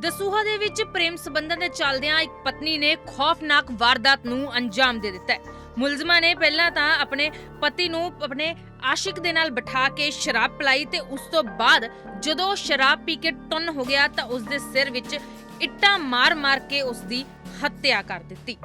ਦਸੂਹਾ ਦੇ ਵਿੱਚ ਪ੍ਰੇਮ ਸਬੰਧਾਂ ਦੇ ਚੱਲਦਿਆਂ ਇੱਕ ਪਤਨੀ ਨੇ ਖੌਫਨਾਕ ਵਾਰਦਾਤ ਨੂੰ ਅੰਜਾਮ ਦੇ ਦਿੱਤਾ ਹੈ। ਮੁਲਜ਼ਮਾਂ ਨੇ ਪਹਿਲਾਂ ਤਾਂ ਆਪਣੇ ਪਤੀ ਨੂੰ ਆਪਣੇ ਆਸ਼ਿਕ ਦੇ ਨਾਲ ਬਿਠਾ ਕੇ ਸ਼ਰਾਬ ਪਿਲਾਈ ਤੇ ਉਸ ਤੋਂ ਬਾਅਦ ਜਦੋਂ ਸ਼ਰਾਬ ਪੀ ਕੇ ਟੁੰਨ ਹੋ ਗਿਆ ਤਾਂ ਉਸ ਦੇ ਸਿਰ ਵਿੱਚ ਇੱਟਾਂ ਮਾਰ-ਮਾਰ ਕੇ ਉਸ ਦੀ ਹੱਤਿਆ ਕਰ ਦਿੱਤੀ।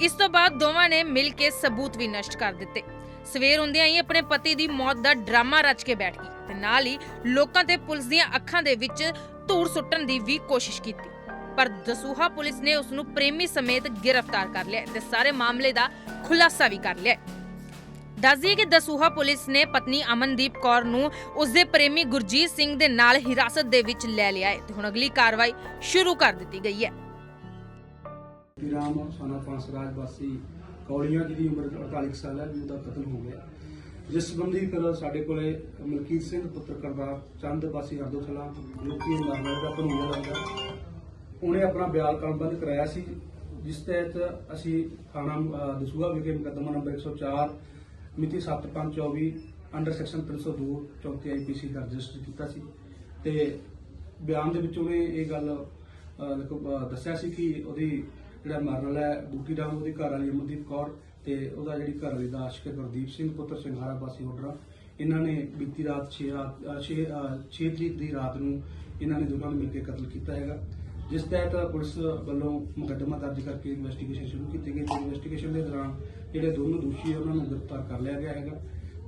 ਇਸ ਤੋਂ ਬਾਅਦ ਦੋਵਾਂ ਨੇ ਮਿਲ ਕੇ ਸਬੂਤ ਵੀ ਨਸ਼ਟ ਕਰ ਦਿੱਤੇ। ਸਵੇਰ ਹੁੰਦਿਆਂ ਹੀ ਆਪਣੇ ਪਤੀ ਦੀ ਮੌਤ ਦਾ ਡਰਾਮਾ ਰਚ ਕੇ ਬੈਠ ਗਈ ਤੇ ਨਾਲ ਹੀ ਲੋਕਾਂ ਤੇ ਪੁਲਿਸ ਦੀਆਂ ਅੱਖਾਂ ਦੇ ਵਿੱਚ ਧੂੜ ਸੁੱਟਣ ਦੀ ਵੀ ਕੋਸ਼ਿਸ਼ ਕੀਤੀ। ਪਰ ਦਸੂਹਾ ਪੁਲਿਸ ਨੇ ਉਸ ਨੂੰ ਪ੍ਰੇਮੀ ਸਮੇਤ ਗ੍ਰਿਫਤਾਰ ਕਰ ਲਿਆ ਤੇ ਸਾਰੇ ਮਾਮਲੇ ਦਾ ਖੁਲਾਸਾ ਵੀ ਕਰ ਲਿਆ। ਦੱਸ ਦਈਏ ਕਿ ਦਸੂਹਾ ਪੁਲਿਸ ਨੇ ਪਤਨੀ ਅਮਨਦੀਪ ਕੌਰ ਨੂੰ ਉਸ ਦੇ ਪ੍ਰੇਮੀ ਗੁਰਜੀਤ ਸਿੰਘ ਦੇ ਨਾਲ ਹਿਰਾਸਤ ਦੇ ਵਿੱਚ ਲੈ ਲਿਆ ਹੈ ਤੇ ਹੁਣ ਅਗਲੀ ਕਾਰਵਾਈ ਸ਼ੁਰੂ ਕਰ ਦਿੱਤੀ ਗਈ ਹੈ। ਰਾਮ ਸਾਨਾ ਪੰਸਰਾਜ ਵਾਸੀ ਕੌਲੀਆਂ ਜਿਹਦੀ ਉਮਰ 48 ਸਾਲ ਹੈ ਵੀ ਉਹਦਾ ਕਤਲ ਹੋ ਗਿਆ। ਜਿਸ ਸੰਬੰਧੀ ਫਿਰ ਸਾਡੇ ਕੋਲੇ ਮਲਕੀਤ ਸਿੰਘ ਪੁੱਤਰ ਕਰਦਾ ਚੰਦ ਵਾਸੀ ਹਰਦੋਸਲਾ ਜੋ ਕਿ ਦਾ ਕਾਨੂੰਨ ਲੱਗਦਾ। ਉਹਨੇ ਆਪਣਾ ਬਿਆਨ ਕਲਮਬੰਦ ਕਰਾਇਆ ਸੀ ਜਿਸ ਤਹਿਤ ਅਸੀਂ ਥਾਣਾ ਦਸੂਹਾ ਵਿਖੇ ਮੁਕੱਦਮਾ ਨੰਬਰ 104 ਮਿਤੀ 7524 ਅੰਡਰ ਸੈਕਸ਼ਨ 302 34 ਆਈਪੀਸੀ ਦਾ ਰਜਿਸਟਰ ਕੀਤਾ ਸੀ। ਤੇ ਬਿਆਨ ਦੇ ਵਿੱਚ ਉਹਨੇ ਇਹ ਗੱਲ ਦੇਖੋ, ਦੱਸਿਆ ਸੀ ਕਿ ਉਹਦੀ ਜਿਹੜਾ ਮਰਨ ਵਾਲਾ ਹੈ ਬੂਟੀ ਰਾਮ ਉਹਦੀ ਘਰ ਵਾਲੀ ਅਮਨਦੀਪ ਕੌਰ ਤੇ ਉਹਦਾ ਜਿਹੜੀ ਘਰ ਵਾਲੀ ਦਾ ਆਸ਼ਿਕ ਗੁਰਦੀਪ ਸਿੰਘ ਪੁੱਤਰ ਸਿੰਘਾਰਾ ਵਾਸੀ ਹੋਡਰਾ ਇਹਨਾਂ ਨੇ ਬੀਤੀ ਰਾਤ 6 6 6 ਤਰੀਕ ਦੀ ਰਾਤ ਨੂੰ ਇਹਨਾਂ ਨੇ ਦੋਨਾਂ ਨੂੰ ਮਿਲ ਕੇ ਕਤਲ ਕੀਤਾ ਹੈਗਾ ਜਿਸ ਤਹਿਤ ਪੁਲਿਸ ਵੱਲੋਂ ਮੁਕੱਦਮਾ ਦਰਜ ਕਰਕੇ ਇਨਵੈਸਟੀਗੇਸ਼ਨ ਸ਼ੁਰੂ ਕੀਤੀ ਗਈ ਤੇ ਇਨਵੈਸਟੀਗੇਸ਼ਨ ਦੇ ਦੌਰਾਨ ਜਿਹੜੇ ਦੋਨੋਂ ਦੋਸ਼ੀ ਉਹਨਾਂ ਨੂੰ ਗ੍ਰਿਫਤਾਰ ਕਰ ਲਿਆ ਗਿਆ ਹੈਗਾ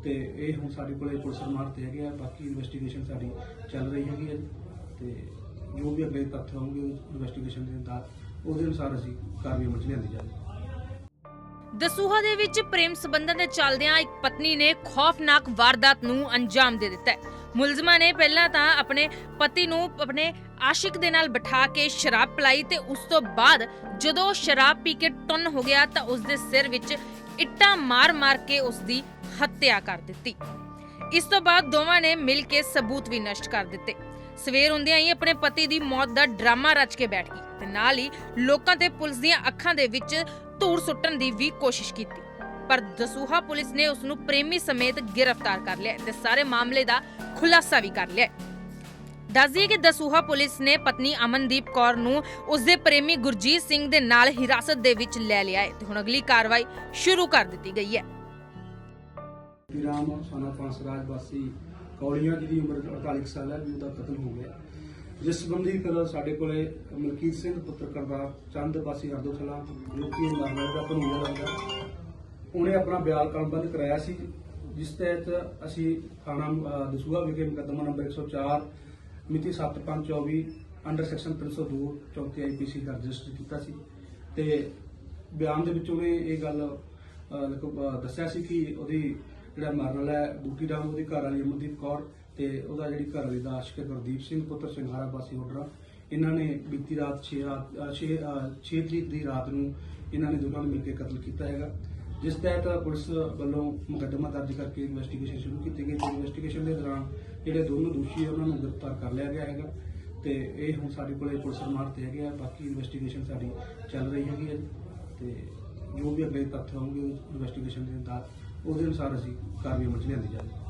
ਤੇ ਇਹ ਹੁਣ ਸਾਡੇ ਕੋਲੇ ਪੁਲਿਸ ਰਿਮਾਂਡ ਤੇ ਹੈਗੇ ਆ, ਬਾਕੀ ਇਨਵੈਸਟੀਗੇਸ਼ਨ ਸਾਡੀ ਚੱਲ ਰਹੀ ਹੈਗੀ ਹੈ ਜੀ। ਤੇ ਜੋ ਵੀ ਅਗਲੇ ਤੱਥ ਹੋਣਗੇ ਇਨਵੈਸਟੀਗੇਸ਼ਨ ਦੇ ਅੰਦਰ ਉਹਦੇ ਅਨੁਸਾਰ ਅਸੀਂ ਕਾਰਵਾਈ ਅਮਲ ਲਿਆਂਦੀ ਜਾਵੇਗੀ ਦਸੂਹਾ ਦੇ ਵਿੱਚ ਪ੍ਰੇਮ ਸਬੰਧਾਂ ਦੇ ਚੱਲਦਿਆਂ ਇੱਕ ਪਤਨੀ ਨੇ ਖੌਫਨਾਕ ਵਾਰਦਾਤ ਨੂੰ ਅੰਜਾਮ ਦੇ ਦਿੱਤਾ ਹੈ। ਮੁਲਜ਼ਮਾਂ ਨੇ ਪਹਿਲਾਂ ਤਾਂ ਆਪਣੇ ਪਤੀ ਨੂੰ ਆਪਣੇ ਆਸ਼ਿਕ ਦੇ ਨਾਲ ਬਿਠਾ ਕੇ ਸ਼ਰਾਬ ਪਿਲਾਈ ਤੇ ਉਸ ਤੋਂ ਬਾਅਦ ਜਦੋਂ ਸ਼ਰਾਬ ਪੀ ਕੇ ਟੁੰਨ ਹੋ ਗਿਆ ਤਾਂ ਉਸ ਦੇ ਸਿਰ ਵਿੱਚ ਇੱਟਾਂ ਮਾਰ-ਮਾਰ ਕੇ ਉਸ ਦੀ ਹੱਤਿਆ ਕਰ ਦਿੱਤੀ। ਇਸ ਤੋਂ ਬਾਅਦ ਦੋਵਾਂ ਨੇ ਮਿਲ ਕੇ ਸਬੂਤ ਵੀ ਨਸ਼ਟ ਕਰ ਦਿੱਤੇ। ਸਵੇਰ ਹੁੰਦਿਆਂ ਹੀ ਆਪਣੇ ਪਤੀ ਦੀ ਮੌਤ ਦਾ ਡਰਾਮਾ ਰਚ ਕੇ ਬੈਠ ਗਈ ਤੇ ਨਾਲ ਹੀ ਲੋਕਾਂ ਤੇ ਪੁਲਿਸ ਦੀਆਂ ਅੱਖਾਂ ਦੇ ਵਿੱਚ ਧੂੜ ਸੁੱਟਣ ਦੀ ਵੀ ਕੋਸ਼ਿਸ਼ ਕੀਤੀ। ਪਰ ਦਸੂਹਾ ਪੁਲਿਸ ਨੇ ਉਸ ਨੂੰ ਪ੍ਰੇਮੀ ਸਮੇਤ ਗ੍ਰਿਫਤਾਰ ਕਰ ਲਿਆ ਤੇ ਸਾਰੇ ਮਾਮਲੇ ਦਾ ਖੁਲਾਸਾ ਵੀ ਕਰ ਲਿਆ। ਦੱਸ ਦਈਏ ਕਿ ਦਸੂਹਾ ਪੁਲਿਸ ਨੇ ਪਤਨੀ ਅਮਨਦੀਪ ਕੌਰ ਨੂੰ ਉਸ ਦੇ ਪ੍ਰੇਮੀ ਗੁਰਜੀਤ ਸਿੰਘ ਦੇ ਨਾਲ ਹਿਰਾਸਤ ਦੇ ਵਿੱਚ ਲੈ ਲਿਆ ਹੈ ਤੇ ਹੁਣ ਅਗਲੀ ਕਾਰਵਾਈ ਸ਼ੁਰੂ ਕਰ ਦਿੱਤੀ ਗਈ ਹੈ। ਰਾਮ ਸਾਨਾ ਪੰਸਰਾਜ ਵਾਸੀ ਕੌਲੀਆਂ ਜਿਹਦੀ ਉਮਰ 48 ਸਾਲ ਹੈ ਵੀ ਉਹਦਾ ਕਤਲ ਹੋ ਗਿਆ। ਜਿਸ ਸੰਬੰਧੀ ਫਿਰ ਸਾਡੇ ਕੋਲੇ ਮਲਕੀਤ ਸਿੰਘ ਪੁੱਤਰ ਕਰਦਾ ਚੰਦ ਵਾਸੀ ਹਰਦੋਸਲਾ ਜੋ ਕਿ ਦਾ ਕਾਨੂੰਨ ਲੱਗਦਾ ਉਹਨੇ ਆਪਣਾ ਬਿਆਨ ਕਲਮਬੰਦ ਕਰਾਇਆ ਸੀ ਜਿਸ ਤਹਿਤ ਅਸੀਂ ਥਾਣਾ ਦਸੂਹਾ ਵਿਖੇ ਮੁਕੱਦਮਾ ਨੰਬਰ 104 ਮਿਤੀ 7524 ਅੰਡਰ ਸੈਕਸ਼ਨ 302 34 ਆਈਪੀਸੀ ਦਾ ਰਜਿਸਟਰ ਕੀਤਾ ਸੀ। ਤੇ ਬਿਆਨ ਦੇ ਵਿੱਚ ਉਹਨੇ ਇਹ ਗੱਲ ਦੇਖੋ, ਦੱਸਿਆ ਸੀ ਕਿ ਉਹਦੀ ਜਿਹੜਾ ਮਰਨ ਵਾਲਾ ਹੈ ਬੂਟੀ ਰਾਮ ਉਹਦੀ ਘਰ ਵਾਲੀ ਅਮਨਦੀਪ ਕੌਰ ਤੇ ਉਹਦਾ ਜਿਹੜੀ ਘਰ ਵਾਲੀ ਦਾ ਆਸ਼ਿਕ ਗੁਰਦੀਪ ਸਿੰਘ, ਪੁੱਤਰ ਸਿੰਘਾਰਾ ਵਾਸੀ ਹੋਡਰਾ ਇਹਨਾਂ ਨੇ ਬੀਤੀ ਰਾਤ 6 6 6 ਤਰੀਕ ਦੀ ਰਾਤ ਨੂੰ ਇਹਨਾਂ ਨੇ ਦੋਨਾਂ ਨੂੰ ਮਿਲ ਕੇ ਕਤਲ ਕੀਤਾ ਹੈਗਾ। ਜਿਸ ਤਹਿਤ ਪੁਲਿਸ ਵੱਲੋਂ ਮੁਕੱਦਮਾ ਦਰਜ ਕਰਕੇ ਇਨਵੈਸਟੀਗੇਸ਼ਨ ਸ਼ੁਰੂ ਕੀਤੀ ਗਈ ਤੇ ਇਨਵੈਸਟੀਗੇਸ਼ਨ ਦੇ ਦੌਰਾਨ ਜਿਹੜੇ ਦੋਨੋਂ ਦੋਸ਼ੀ ਉਹਨਾਂ ਨੂੰ ਗ੍ਰਿਫਤਾਰ ਕਰ ਲਿਆ ਗਿਆ ਹੈਗਾ। ਤੇ ਇਹ ਹੁਣ ਸਾਡੇ ਕੋਲੇ ਪੁਲਿਸ ਰਿਮਾਂਡ ਤੇ ਹੈਗੇ ਆ, ਬਾਕੀ ਇਨਵੈਸਟੀਗੇਸ਼ਨ ਸਾਡੀ ਚੱਲ ਰਹੀ ਹੈਗੀ ਹੈ। ਜੀ। ਤੇ ਜੋ ਵੀ ਅਗਲੇ ਤੱਥ ਹੋਣਗੇ ਇਨਵੈਸਟੀਗੇਸ਼ਨ ਦੇ ਅੰਦਰ ਉਹਦੇ ਅਨੁਸਾਰ ਅਸੀਂ ਕਾਰਵਾਈ ਅਮਲ ਚ ਲਿਆਂਦੀ ਜਾਵੇ